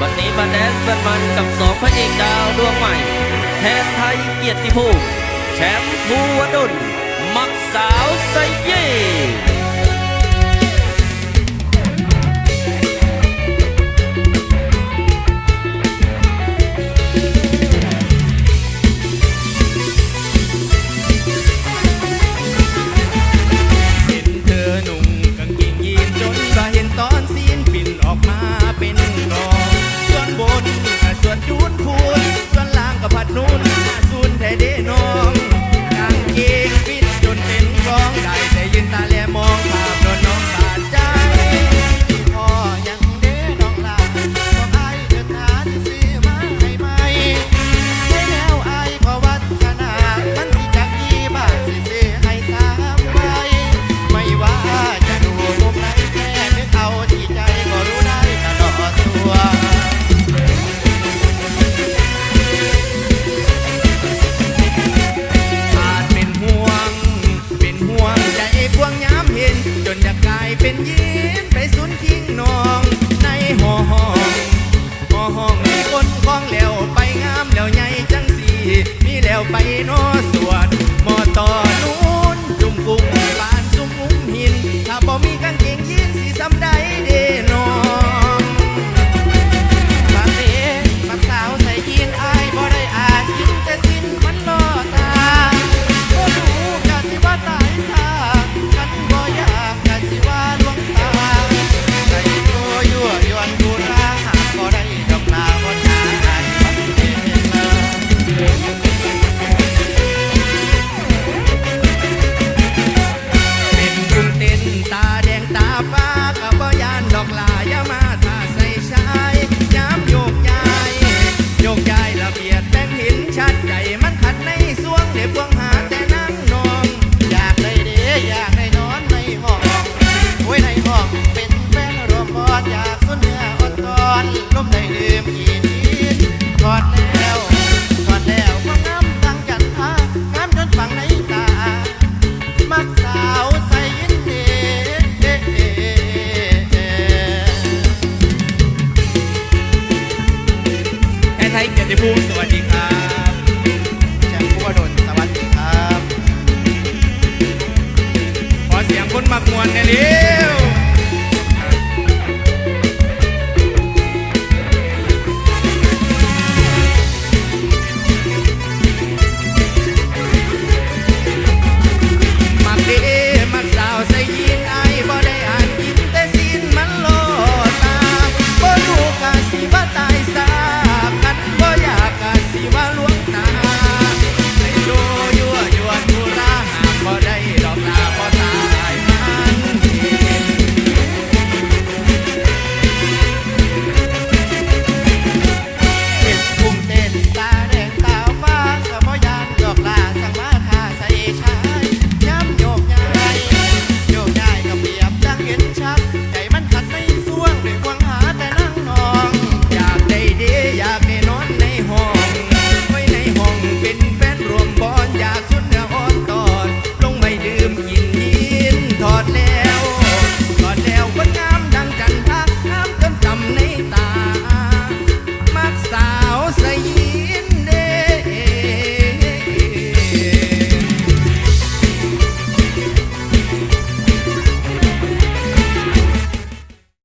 วันนี้มาแดนส์กันมันกับสองพระเอกดาวดวงใหม่ แทนไทยเกียรติภูมิแชมป์ภูวดุลมักสาว ลมในเดิมอีนี้กอดแล้วกอดแล้วความงามตั้งจันทางามจนฝังในตา มักสาวใสยินเดแอนไทยเกียรติภูมิสวัสดีครับ